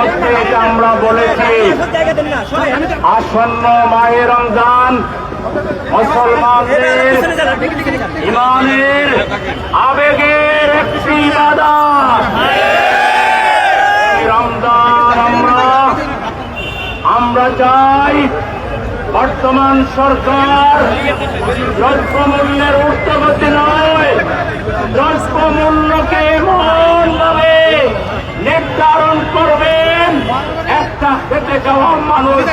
ইতিমধ্যে এটা আমরা বলেছি। আসন্ন মাহে রমজান মুসলমানদের ইমানের আবেগের একটি রমজান আমরা আমরা চাই বর্তমান সরকার দ্রব্যমূল্যের ঊর্ধ্বগতি নয় দ্রব্যমূল্যকে মহানভাবে নির্ধারণ করবেন একটা খেতে যাওয়া মানুষ,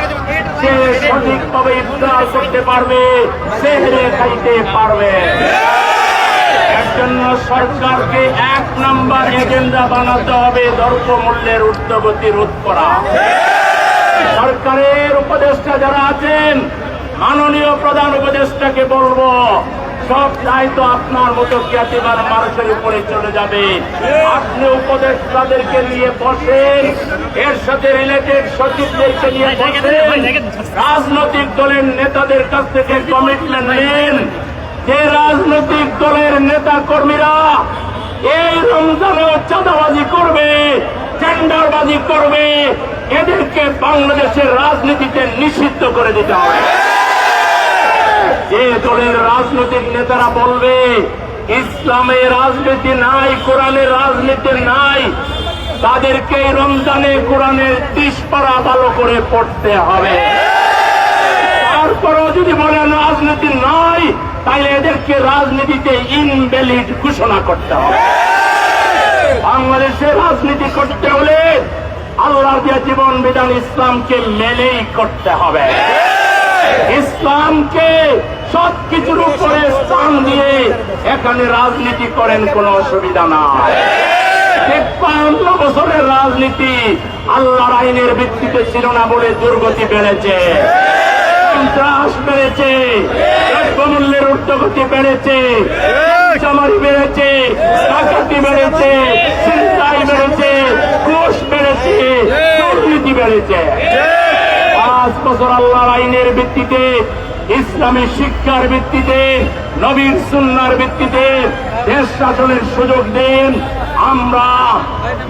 সে সঠিকভাবে ইফতার করতে পারবে, সেহরে খাইতে পারবে। জন্য সরকারকে এক নাম্বার এজেন্ডা বানাতে হবে, দ্রব্যমূল্যের ঊর্ধ্বগতি রোধ করা। সরকারের উপদেষ্টা যারা আছেন, মাননীয় প্রধান উপদেষ্টাকে বলব সব দায়িত্ব আপনার মতো খ্যাতিমান মানুষের উপরে চলে যাবে। আপনি উপদেষ্টাদেরকে নিয়ে বসেন এর সাথে রিলেটেড সচিবদেরকে নিয়ে বসেন। রাজনৈতিক দলের নেতাদের কাছ থেকে কমিটমেন্ট নেন। যে রাজনৈতিক দলের নেতা কর্মীরা এই রমজানেও চাঁদাবাজি করবে টেন্ডারবাজি করবে এদেরকে বাংলাদেশের রাজনীতিতে নিষিদ্ধ করে দিতে হবে। যে দলের রাজনৈতিক নেতারা বলবে, ইসলামে রাজনীতি নাই কোরআনের রাজনীতি নাই, তাদেরকে রমজানে কোরআনের ত্রিশ পারা ভালো করে পড়তে হবে। তারপরও যদি বলেন রাজনীতি নাই তাহলে এদেরকে রাজনীতিতে ইনভ্যালিড ঘোষণা করতে হবে। বাংলাদেশে রাজনীতি করতে হলে আল্লাহ দিয়া জীবন বিধান ইসলামকে মেনেই করতে হবে। ইসলামকে সব কিছুর উপরে স্থান দিয়ে এখানে রাজনীতি করেন কোনো অসুবিধা নাই। তেপ্পান্ন বছরের রাজনীতি আল্লাহর আইনের ভিত্তিতে ছিল না বলে দুর্গতি বেড়েছে। সন্ত্রাস বেড়েছে। দ্রব্যমূল্যের ঊর্ধ্বগতি বেড়েছে। চামারি বেড়েছে। ডাকাতি বেড়েছে। চিন্তাই বেড়েছে। ঘুষ বেড়েছে। দুর্নীতি বেড়েছে। পাঁচ বছর আল্লাহর আইনের ভিত্তিতে ইসলামী শিক্ষার ভিত্তিতে নবীর সুন্নার ভিত্তিতে দেশ শাসনের সুযোগ দেন। আমরা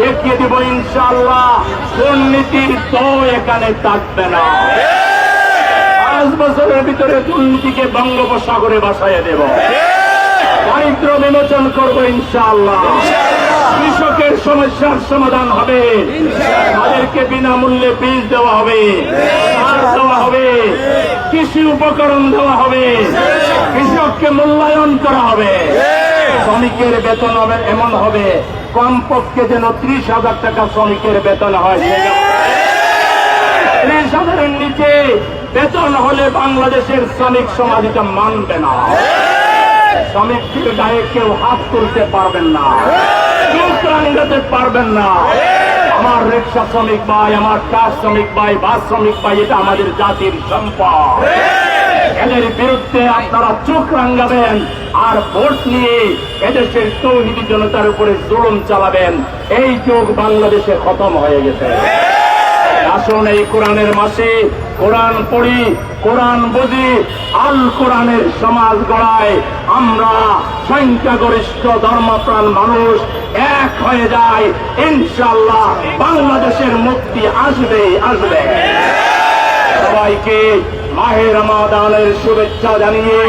দেখিয়ে দেব ইনশাআল্লাহ দুর্নীতির তো এখানে থাকবে না। পাঁচ বছরের ভিতরে দুর্নীতিকে বঙ্গোপসাগরে বাসায় দেব। দারিদ্র বিমোচন করব ইনশাআল্লাহ। কৃষকের সমস্যার সমাধান হবে। তাদেরকে বিনামূল্যে বীজ দেওয়া হবে, সার দেওয়া হবে, কৃষি উপকরণ দেওয়া হবে, কৃষককে মূল্যায়ন করা হবে। শ্রমিকের বেতন হবে এমন হবে, কমপক্ষে যেন ত্রিশ হাজার টাকা শ্রমিকের বেতন হয়। ত্রিশ হাজারের নিচে বেতন হলে বাংলাদেশের শ্রমিক সমাজ এটা মানবে না। শ্রমিকদের গায়ে কেউ হাত তুলতে পারবেন না। পারবেন না। আমার রিক্সা শ্রমিক ভাই আমার কাজ শ্রমিক ভাই বাস শ্রমিক ভাই এটা আমাদের জাতির সম্পদ। এদের বিরুদ্ধে আপনারা চোখ রাঙ্গাবেন আর ভোট নিয়ে এদেশের তৌহিদি জনতার উপরে জুলুম চালাবেন। এই চোখ বাংলাদেশে খতম হয়ে গেছে। আসুন এই কোরআনের মাসে। কোরআন পড়ি, কোরআন বুঝি, আল কোরআনের সমাজ গড়ায় আমরা সংখ্যাগরিষ্ঠ ধর্মপ্রাণ মানুষ, এক হয়ে যায় ইনশাল্লাহ বাংলাদেশের মুক্তি আসবে আসবে। সবাইকে মাহে রমাদানের শুভেচ্ছা জানিয়ে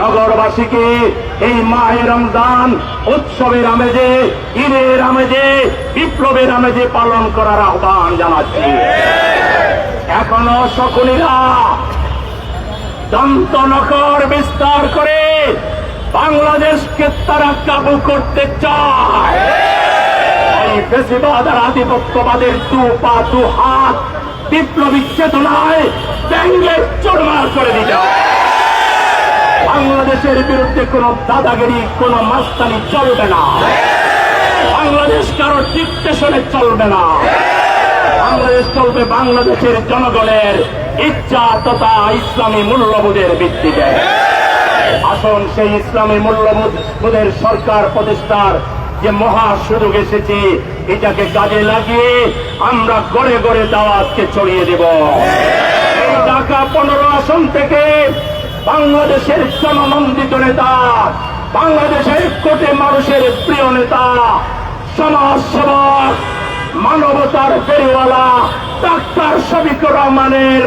নগরবাসীকে এই মাহে রমজান উৎসবের আমেজে, ঈদের আমেজে, বিপ্লবের আমেজে পালন করার আহ্বান জানাচ্ছি এখনও শকুনিরা দন্তনকর বিস্তার করে বাংলাদেশকে তারা কাবু করতে চায় বেশিবাদ আর আধিপত্যবাদের দু পা দু হাত বিপ্লবী চেতনায় ব্যঙ্গে চোরমার করে দিতে হবে। বাংলাদেশের বিরুদ্ধে কোন দাদাগিরি, কোন মাস্তানি চলবে না। বাংলাদেশ কারও ডিকটেশনে চলবে না। বাংলাদেশ চলবে বাংলাদেশের জনগণের ইচ্ছা তথা ইসলামী মূল্যবোধের ভিত্তিতে। আসুন সেই ইসলামী মূল্যবোধের সরকার প্রতিষ্ঠার যে মহা সুযোগ এসেছে, এটাকে কাজে লাগিয়ে আমরা গড়ে গড়ে দাওয়াতকে ছড়িয়ে দেব। এই ঢাকা পনেরো আসন থেকে বাংলাদেশের জননন্দিত নেতা, বাংলাদেশের কোটি মানুষের প্রিয় নেতা সমাজ সেবক মানবতার ফেরিওয়ালা ডাক্তার শফিকুর রহমানের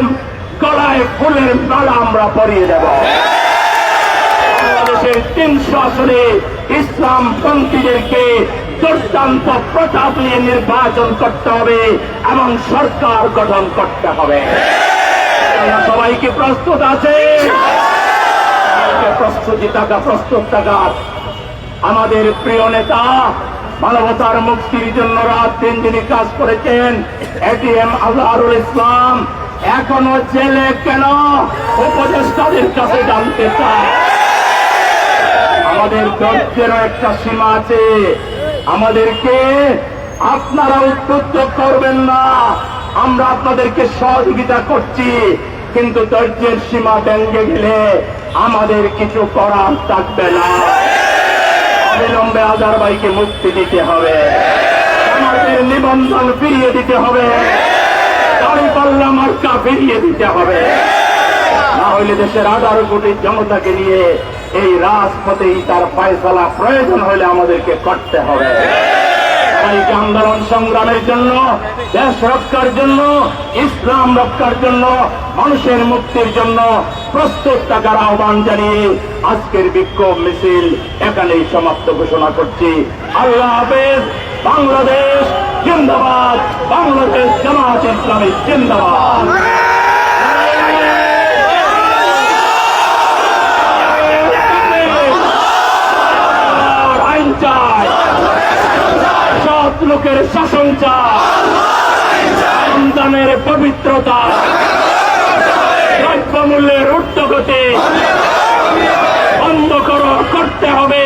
গলায় ফুলের মালা আমরা পরিয়ে দেব। বাংলাদেশের তিনশো আসনে ইসলাম পন্থীদেরকে দুর্দান্ত প্রতাপ নিয়ে নির্বাচন করতে হবে এবং সরকার গঠন করতে হবে। সবাই কি প্রস্তুত আছে? প্রস্তুতি টাকা প্রস্তুত, টাকা। আমাদের প্রিয় নেতা, মানবতার মুক্তির জন্য রাত দিন যিনি কাজ করেছেন। এটিএম আজহারুল ইসলাম এখনও জেলে কেন? উপদেষ্টাদের কাছে জানতে চায় আমাদের ধৈর্যেরও একটা সীমা আছে। আমাদেরকে আপনারা উদ্বুদ্ধ করবেন না। আমরা আপনাদেরকে সহযোগিতা করছি। কিন্তু ধৈর্যের সীমা ভেঙে গেলে আমাদের কিছু করার থাকবে না। অবিলম্বে আজার ভাইকে মুক্তি দিতে হবে। আমাদের নিবন্ধন ফিরিয়ে দিতে হবে। দাড়ি পাল্লা মার্কা ফিরিয়ে দিতে হবে। না হইলে দেশের আঠারো কোটি জনতাকে নিয়ে এই রাজপথেই তার ফয়সলা প্রয়োজন হলে আমাদেরকে করতে হবে। সবাইকে আন্দোলন সংগ্রামের জন্য, দেশ রক্ষার জন্য, ইসলাম রক্ষার জন্য, মানুষের মুক্তির জন্য প্রস্তুত থাকার আহ্বান জানিয়ে আজকের বিক্ষোভ মিছিল এখানেই সমাপ্ত ঘোষণা করছি। আল্লাহ হাফেজ, বাংলাদেশ জিন্দাবাদ, বাংলাদেশ জামাত ইসলামী জিন্দাবাদ আইন চাই লোকের শাসন সন্তানের পবিত্রতা। দ্রব্যমূল্যের ঊর্ধ্বগতি। বন্ধ করো করতে হবে।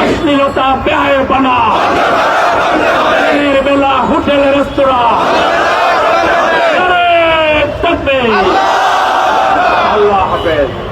অশ্লীলতা ব্যয়পনা দিনের বেলা হোটেল, রেস্তোরাঁ। আল্লাহ হাফেজ।